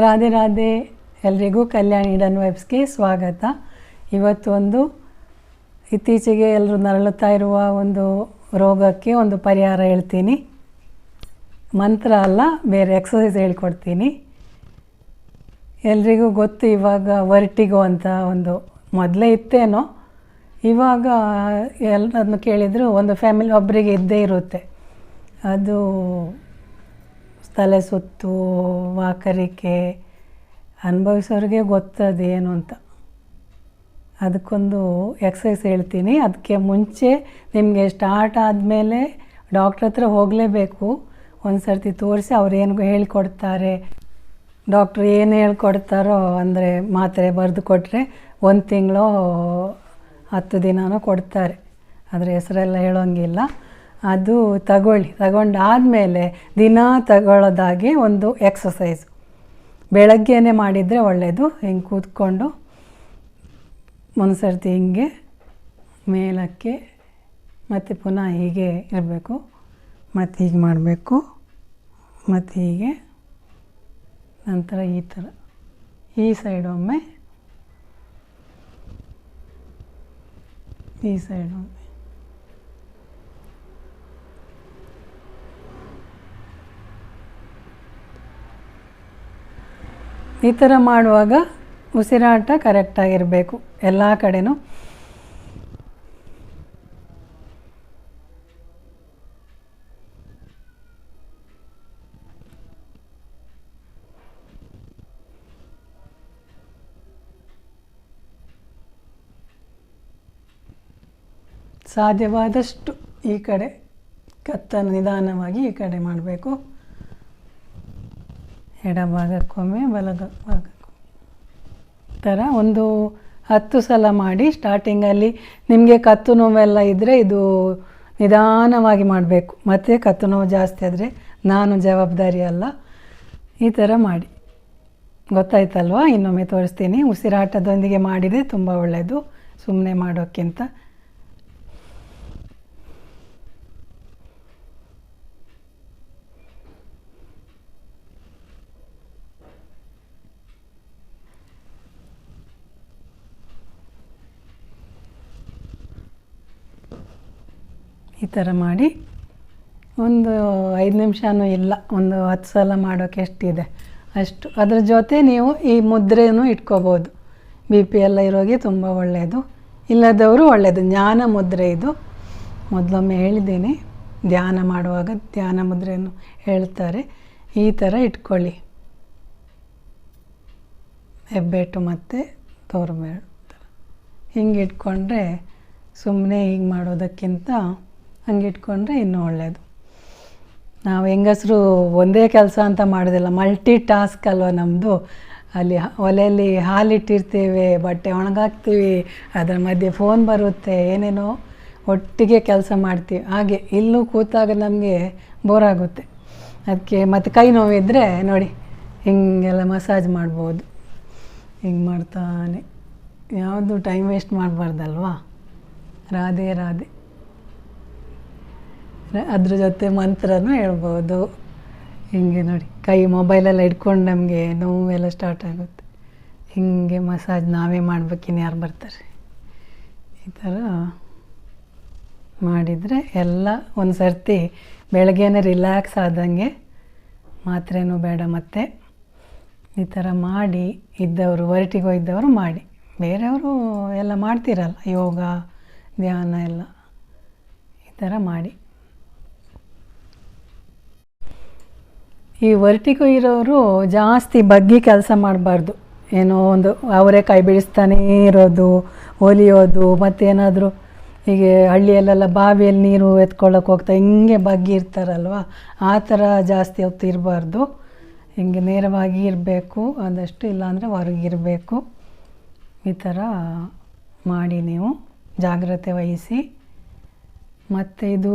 ರಾಧೆ ರಾಧೆ, ಎಲ್ರಿಗೂ ಕಲ್ಯಾಣ ಈಡನ್ ವೆಬ್ಸ್ಗೆ ಸ್ವಾಗತ. ಇವತ್ತು ಒಂದು ಇತ್ತೀಚೆಗೆ ಎಲ್ಲರೂ ನರಳುತ್ತಾ ಇರುವ ಒಂದು ರೋಗಕ್ಕೆ ಒಂದು ಪರಿಹಾರ ಹೇಳ್ತೀನಿ. ಮಂತ್ರ ಅಲ್ಲ, ಬೇರೆ ಎಕ್ಸಸೈಸ್ ಹೇಳ್ಕೊಡ್ತೀನಿ. ಎಲ್ರಿಗೂ ಗೊತ್ತು ಇವಾಗ ವರ್ಟಿಗೋ ಅಂತ ಒಂದು ಮೊದಲೇ ಇತ್ತೇನೋ, ಇವಾಗ ಎಲ್ಲರನ್ನು ಕೇಳಿದರೂ ಒಂದು ಫ್ಯಾಮಿಲಿ ಒಬ್ಬರಿಗೆ ಇದ್ದೇ ಇರುತ್ತೆ. ಅದು ತಲೆ ಸುತ್ತು, ವಾಕರಿಕೆ ಅನುಭವಿಸೋರಿಗೆ ಗೊತ್ತದು ಏನು ಅಂತ. ಅದಕ್ಕೊಂದು ಎಕ್ಸಸೈಸ್ ಹೇಳ್ತೀನಿ. ಅದಕ್ಕೆ ಮುಂಚೆ ನಿಮಗೆ ಸ್ಟಾರ್ಟ್ ಆದಮೇಲೆ ಡಾಕ್ಟ್ರ್ ಹತ್ರ ಹೋಗಲೇಬೇಕು. ಒಂದು ಸರ್ತಿ ತೋರಿಸಿ ಅವ್ರೇನು ಹೇಳಿಕೊಡ್ತಾರೆ. ಡಾಕ್ಟ್ರ್ ಏನು ಹೇಳ್ಕೊಡ್ತಾರೋ ಅಂದರೆ ಮಾತ್ರೆ ಬರೆದು ಕೊಟ್ಟರೆ ಒಂದು ತಿಂಗಳು ಹತ್ತು ದಿನಾನೂ ಕೊಡ್ತಾರೆ. ಅದರ ಹೆಸರೆಲ್ಲ ಹೇಳೋಂಗಿಲ್ಲ. ಅದು ತಗೊಳ್ಳಿ. ತಗೊಂಡಾದಮೇಲೆ ದಿನ ತಗೊಳ್ಳೋದಾಗಿ ಒಂದು ಎಕ್ಸಸೈಸ್ ಬೆಳಗ್ಗೆನೇ ಮಾಡಿದರೆ ಒಳ್ಳೆಯದು ಹಿಂಗೆ ಕೂತ್ಕೊಂಡು ಒಂದು ಸರ್ತಿ ಹಿಂಗೆ ಮೇಲಕ್ಕೆ ಮತ್ತು ಪುನಃ ಹೀಗೆ ಇರಬೇಕು. ಮತ್ತು ಹೀಗೆ ಮಾಡಬೇಕು. ಮತ್ತು ಹೀಗೆ ನಂತರ ಈ ಥರ. ಈ ಸೈಡ್ ಒಮ್ಮೆ. ಈ ಸೈಡ್ ಒಮ್ಮೆ. ಈ ಥರ ಮಾಡುವಾಗ ಉಸಿರಾಟ ಕರೆಕ್ಟಾಗಿರಬೇಕು ಎಲ್ಲ ಕಡೆನೂ. ಸಾಧ್ಯವಾದಷ್ಟು ಈ ಕಡೆ ಕತ್ತನ್ನು ನಿಧಾನವಾಗಿ ಈ ಕಡೆ ಮಾಡಬೇಕು. ಎಡಭಾಗಕ್ಕೊಮ್ಮೆ ಭಾಗಕ್ಕೆ ಥರ ಒಂದು ಹತ್ತು ಸಲ ಮಾಡಿ ಸ್ಟಾರ್ಟಿಂಗಲ್ಲಿ ನಿಮಗೆ ಕತ್ತು ನೋವೆಲ್ಲ ಇದ್ದರೆ ಇದು ನಿಧಾನವಾಗಿ ಮಾಡಬೇಕು. ಮತ್ತು ಕತ್ತು ನೋವು ಜಾಸ್ತಿ ಆದರೆ ನಾನು ಜವಾಬ್ದಾರಿ ಅಲ್ಲ. ಈ ಥರ ಮಾಡಿ. ಗೊತ್ತಾಯ್ತಲ್ವಾ? ಇನ್ನೊಮ್ಮೆ ತೋರಿಸ್ತೀನಿ. ಉಸಿರಾಟದೊಂದಿಗೆ ಮಾಡಿದರೆ ತುಂಬ ಒಳ್ಳೆಯದು ಸುಮ್ಮನೆ ಮಾಡೋಕ್ಕಿಂತ ಈ ಥರ ಮಾಡಿ ಒಂದು ಐದು ನಿಮಿಷನೂ ಇಲ್ಲ, ಒಂದು ಹತ್ತು ಸಲ ಮಾಡೋಕ್ಕೆ ಎಷ್ಟಿದೆ? ಅಷ್ಟು. ಅದ್ರ ಜೊತೆ ನೀವು ಈ ಮುದ್ರೆಯೂ ಇಟ್ಕೋಬೋದು. ಬಿ ಪಿ ಎಲ್ಲ ಇರೋಗೆ ತುಂಬ ಒಳ್ಳೆಯದು ಇಲ್ಲದವರು ಒಳ್ಳೆಯದು ಜ್ಞಾನ ಮುದ್ರೆ ಇದು. ಮೊದಲೊಮ್ಮೆ ಹೇಳಿದ್ದೀನಿ, ಧ್ಯಾನ ಮಾಡುವಾಗ ಧ್ಯಾನ ಮುದ್ರೆಯನ್ನು ಹೇಳ್ತಾರೆ. ಈ ಥರ ಇಟ್ಕೊಳ್ಳಿ. ಹೆಬ್ಬೆಟ್ಟು ಮತ್ತು ತೋರ್ಬೇಡ ಹಿಂಗೆ ಇಟ್ಕೊಂಡ್ರೆ ಸುಮ್ಮನೆ ಹೀಗೆ ಮಾಡೋದಕ್ಕಿಂತ ಹಂಗೆ ಇಟ್ಕೊಂಡ್ರೆ ಇನ್ನೂ ಒಳ್ಳೆಯದು ನಾವು ಹೆಂಗಸರು ಒಂದೇ ಕೆಲಸ ಅಂತ ಮಾಡೋದಿಲ್ಲ ಮಲ್ಟಿ ಟಾಸ್ಕ್ ಅಲ್ವ ನಮ್ಮದು ಅಲ್ಲಿ ಒಲೆಯಲ್ಲಿ ಹಾಲಿಟ್ಟಿರ್ತೇವೆ, ಬಟ್ಟೆ ಒಣಗಾಕ್ತೀವಿ, ಅದರ ಮಧ್ಯೆ ಫೋನ್ ಬರುತ್ತೆ, ಏನೇನೋ ಒಟ್ಟಿಗೆ ಕೆಲಸ ಮಾಡ್ತೀವಿ. ಹಾಗೆ ಇಲ್ಲೂ ಕೂತಾಗ ನಮಗೆ ಬೋರ್ ಆಗುತ್ತೆ. ಅದಕ್ಕೆ ಮತ್ತು ಕೈ ನೋವಿದ್ದರೆ ನೋಡಿ, ಹಿಂಗೆಲ್ಲ ಮಸಾಜ್ ಮಾಡ್ಬೋದು. ಹಿಂಗೆ ಮಾಡ್ತಾನೆ. ಯಾವುದು ಟೈಮ್ ವೇಸ್ಟ್ ಮಾಡಬಾರ್ದಲ್ವಾ? ರಾಧೆ ರಾಧೆ. ಅದ್ರ ಜೊತೆ ಮಂತ್ರನೂ ಹೇಳ್ಬೋದು. ಹಿಂಗೆ ನೋಡಿ, ಕೈ ಮೊಬೈಲೆಲ್ಲ ಇಟ್ಕೊಂಡು ನಮಗೆ ನೋವೆಲ್ಲ ಸ್ಟಾರ್ಟ್ ಆಗುತ್ತೆ. ಹಿಂಗೆ ಮಸಾಜ್ ನಾವೇ ಮಾಡ್ಬೇಕಿನ್ನು ಯಾರು ಬರ್ತಾರೆ? ಈ ಥರ ಮಾಡಿದರೆ ಎಲ್ಲ ಒಂದು ಸರ್ತಿ ಬೆಳಗ್ಗೆನೇ ರಿಲ್ಯಾಕ್ಸ್ ಆದಂಗೆ ಮಾತ್ರೆನೂ ಬೇಡ, ಮತ್ತೆ ಈ ಥರ ಮಾಡಿ ಇದ್ದವರು, ಹೊರಟಿಗೋ ಇದ್ದವರು ಮಾಡಿ. ಬೇರೆಯವರು ಎಲ್ಲ ಮಾಡ್ತಿರಲ್ಲ, ಯೋಗ, ಧ್ಯಾನ ಎಲ್ಲ ಈ ಥರ ಮಾಡಿ. ಈ ವರ್ಟಿಗೋ ಇರೋರು ಜಾಸ್ತಿ ಬಗ್ಗಿ ಕೆಲಸ ಮಾಡಬಾರ್ದು. ಏನೋ ಒಂದು ಅವರೇ ಕೈ ಬಿಡಿಸ್ತಾನೇ ಇರೋದು, ಒಲಿಯೋದು, ಮತ್ತೇನಾದರೂ ಹೀಗೆ ಹಳ್ಳಿಯಲ್ಲೆಲ್ಲ ಬಾವಿಯಲ್ಲಿ ನೀರು ಎತ್ಕೊಳ್ಳೋಕೆ ಹೋಗ್ತಾ ಹಿಂಗೆ ಬಗ್ಗಿ ಇರ್ತಾರಲ್ವ? ಆ ಥರ ಜಾಸ್ತಿ ಹೊತ್ತು ಇರಬಾರ್ದು. ಹಿಂಗೆ ನೇರವಾಗಿ ಇರಬೇಕು ಆದಷ್ಟು ಇಲ್ಲಾಂದರೆ ಹೊರಗಿರಬೇಕು ಈ ಥರ ಮಾಡಿ ನೀವು ಜಾಗ್ರತೆ ವಹಿಸಿ. ಮತ್ತು ಇದು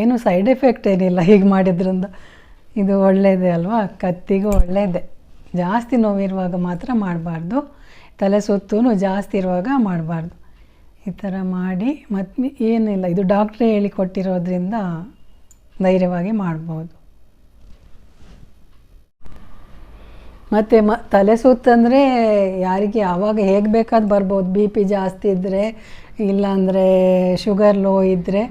ಏನು ಸೈಡ್ ಎಫೆಕ್ಟ್ ಏನಿಲ್ಲ ಹೀಗೆ ಮಾಡಿದ್ರಿಂದ. ಇದು ಒಳ್ಳೆಯದೇ ಅಲ್ವಾ? ಕತ್ತಿಗೂ ಒಳ್ಳೆಯದೇ ಜಾಸ್ತಿ ನೋವಿರುವಾಗ ಮಾತ್ರ ಮಾಡಬಾರ್ದು. ತಲೆ ಸುತ್ತೂ ಜಾಸ್ತಿ ಇರುವಾಗ ಮಾಡಬಾರ್ದು. ಈ ಥರ ಮಾಡಿ ಮತ್ತು ಏನಿಲ್ಲ, ಇದು ಡಾಕ್ಟ್ರೇ ಹೇಳಿಕೊಟ್ಟಿರೋದ್ರಿಂದ ಧೈರ್ಯವಾಗಿ ಮಾಡ್ಬೋದು. ಮತ್ತು ಮ ತಲೆ ಸುತ್ತಂದರೆ ಯಾರಿಗೆ ಯಾವಾಗ ಹೇಗೆ ಬೇಕಾದ್ರೂ ಬರ್ಬೋದು. ಬಿ ಪಿ ಜಾಸ್ತಿ ಇದ್ದರೆ ಇಲ್ಲಾಂದರೆ ಶುಗರ್ ಲೋ ಇದ್ದರೆ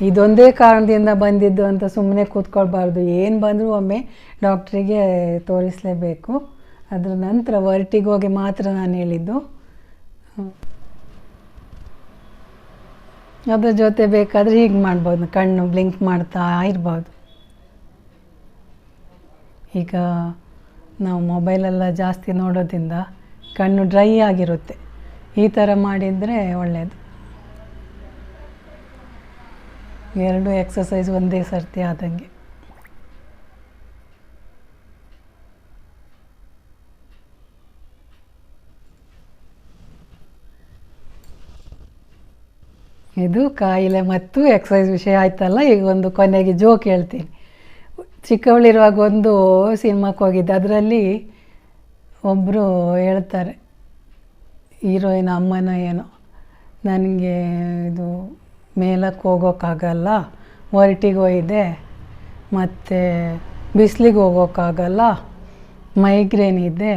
ಇದೊಂದೇ ಕಾರಣದಿಂದ ಬಂದಿದ್ದು ಅಂತ ಸುಮ್ಮನೆ ಕೂತ್ಕೊಳ್ಬಾರ್ದು. ಏನು ಬಂದರೂ ಒಮ್ಮೆ ಡಾಕ್ಟ್ರಿಗೆ ತೋರಿಸಲೇಬೇಕು. ಅದರ ನಂತರ ವರ್ಟಿಗೋಗೆ ಮಾತ್ರ ನಾನು ಹೇಳಿದ್ದು. ಅದ್ರ ಜೊತೆ ಬೇಕಾದರೆ ಹೀಗೆ ಮಾಡ್ಬೋದು. ಕಣ್ಣು ಬ್ಲಿಂಕ್ ಮಾಡ್ತಾ ಇರ್ಬೋದು. ಈಗ ನಾವು ಮೊಬೈಲೆಲ್ಲ ಜಾಸ್ತಿ ನೋಡೋದ್ರಿಂದ ಕಣ್ಣು ಡ್ರೈ ಆಗಿರುತ್ತೆ. ಈ ಥರ ಮಾಡಿದರೆ ಒಳ್ಳೆಯದು ಎರಡು ಎಕ್ಸಸೈಸ್ ಒಂದೇ ಸರ್ತಿ ಆದಂಗೆ. ಇದು ಕಾಯಿಲೆ ಮತ್ತು ಎಕ್ಸಸೈಸ್ ವಿಷಯ ಆಯ್ತಲ್ಲ, ಈಗ ಒಂದು ಕೊನೆಗೆ ಜೋಕ್ ಹೇಳ್ತೀನಿ. ಚಿಕ್ಕವಳಿರುವಾಗ ಒಂದು ಸಿನಿಮಾಕ್ಕೆ ಹೋಗಿದ್ದೆ, ಅದರಲ್ಲಿ ಒಬ್ಬರು ಹೇಳ್ತಾರೆ, ಹೀರೋಯಿನ್ ಅಮ್ಮನ ಏನೋ, ನನಗೆ ಇದು ಮೇಲಕ್ಕೆ ಹೋಗೋಕ್ಕಾಗಲ್ಲ ಹೊರಟಿಗೆ ಇದೆ ಮತ್ತು ಬಿಸಿಲಿಗೆ ಹೋಗೋಕ್ಕಾಗಲ್ಲ, ಮೈಗ್ರೇನ್ ಇದೆ,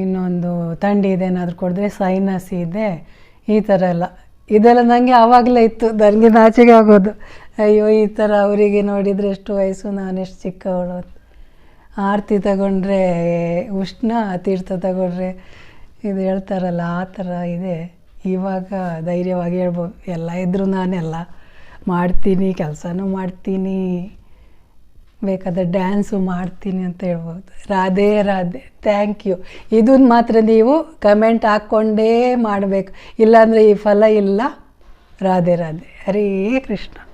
ಇನ್ನೊಂದು ಥಂಡಿ ಇದೆ ಏನಾದರೂ ಕೊಡಿದ್ರೆ ಸೈನಸ್ ಇದೆ, ಈ ಥರ ಎಲ್ಲ. ಇದೆಲ್ಲ ನನಗೆ ಆವಾಗಲೇ ಇತ್ತು, ನನಗೆ ನಾಚಿಗೆ ಆಗೋದು. ಅಯ್ಯೋ, ಈ ಥರ ಅವರಿಗೆ ನೋಡಿದರೆ ಎಷ್ಟು ವಯಸ್ಸು, ನಾನು ಎಷ್ಟು ಚಿಕ್ಕವಳು ಆರತಿ ತಗೊಂಡ್ರೆ ಉಷ್ಣ, ತೀರ್ಥ ತಗೊಂಡ್ರೆ ಇದು ಹೇಳ್ತಾರಲ್ಲ, ಆ ಥರ ಇದೆ. ಇವಾಗ ಧೈರ್ಯವಾಗಿ ಹೇಳ್ಬೋದು ಎಲ್ಲ ಇದ್ದರೂ ನಾನೆಲ್ಲ ಮಾಡ್ತೀನಿ, ಕೆಲಸನೂ ಮಾಡ್ತೀನಿ, ಬೇಕಾದ್ರೆ ಡ್ಯಾನ್ಸು ಮಾಡ್ತೀನಿ ಅಂತ ಹೇಳ್ಬೋದು. ರಾಧೆ ರಾಧೆ ಥ್ಯಾಂಕ್ ಯು ಇದನ್ನು ಮಾತ್ರ ನೀವು ಕಮೆಂಟ್ ಹಾಕ್ಕೊಂಡೇ ಮಾಡಬೇಕು. ಇಲ್ಲಾಂದರೆ ಈ ಫಲ ಇಲ್ಲ. ರಾಧೆ ರಾಧೆ. ಹರೇ ಕೃಷ್ಣ.